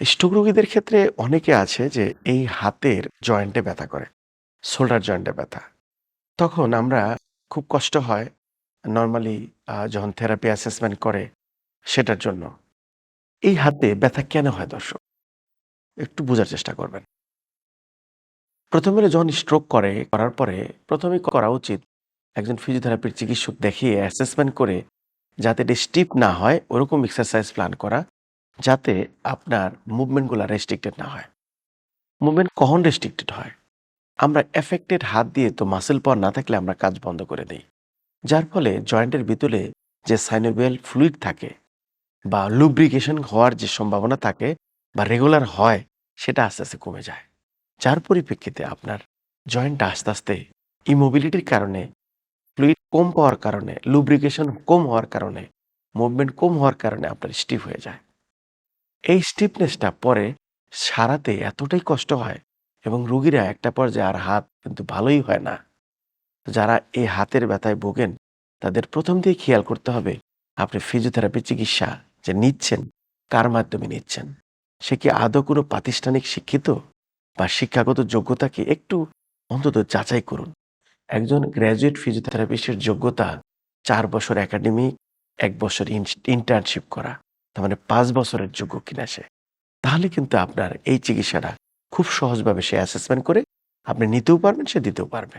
Stroke রোগীদের ক্ষেত্রে অনেকে আছে যে এই হাতের জয়েন্টে ব্যথা করে। শোল্ডার জয়েন্টে ব্যথা। তখন আমরা খুব কষ্ট হয় নর্মালি যখন থেরাপি অ্যাসেসমেন্ট করে সেটার জন্য। এই হাতে ব্যথা কেন হয় দর্শক? একটু বোঝার চেষ্টা করবেন। প্রথমে যখন স্ট্রোক করে, করার পরে প্রথমে করা উচিত একজন ফিজিওথেরাপির চিকিৎসক দেখিয়ে অ্যাসেসমেন্ট করে যাতে এটা স্টিফ না হয় ওরকম এক্সারসাইজ প্ল্যান করা। যাতে আপনার মুভমেন্টগুলো রেস্ট্রিক্টেড না হয়। মুভমেন্ট কখন রেস্ট্রিক্টেড হয়? আমরা এফেক্টেড হাত দিয়ে তো মাসেল পাওয়ার না থাকলে আমরা কাজ বন্ধ করে দিই যার ফলে জয়েন্টের ভিতরে যে সাইনোভিয়াল ফ্লুইড থাকে বা লুব্রিকেশন হওয়ার যে সম্ভাবনা থাকে বা রেগুলার হয় সেটা আস্তে, আস্তে কমে যায়। যার পরিপ্রেক্ষিতে আপনার জয়েন্টটা আস্তে, আস্তে ইমোবিলিটির কারণে, ফ্লুইড কম পাওয়ার কারণে, লুব্রিকেশন কম হওয়ার কারণে, মুভমেন্ট কম হওয়ার কারণে আপনার স্টিফ হয়ে যায়। এই স্টিফনেসটা পরে সারাতে এতটাই কষ্ট হয় এবং রুগীরা একটা পর্যায়ে আর হাত কিন্তু ভালোই হয় না। যারা এই হাতের ব্যথায় ভোগেন তাদের ১ম দিকেই খেয়াল করতে হবে আপনি ফিজিওথেরাপি চিকিৎসা যে নিচ্ছেন কার মাধ্যমে নিচ্ছেন? সে কি আদৌ কোনো প্রাতিষ্ঠানিক শিক্ষিত বা শিক্ষাগত যোগ্যতা কি একটু অন্তত যাচাই করুন। একজন গ্র্যাজুয়েট ফিজিওথেরাপিস্টের যোগ্যতা চার বছর একাডেমিক, এক বছর ইন্টার্নশিপ করা। তার মানে পাঁচ বছরের যোগ্য কিনা সে। তাহলে কিন্তু আপনার এই চিকিৎসাটা খুব সহজভাবে সে অ্যাসেসমেন্ট করে আপনি নিতেও পারবেন, সে দিতেও পারবে।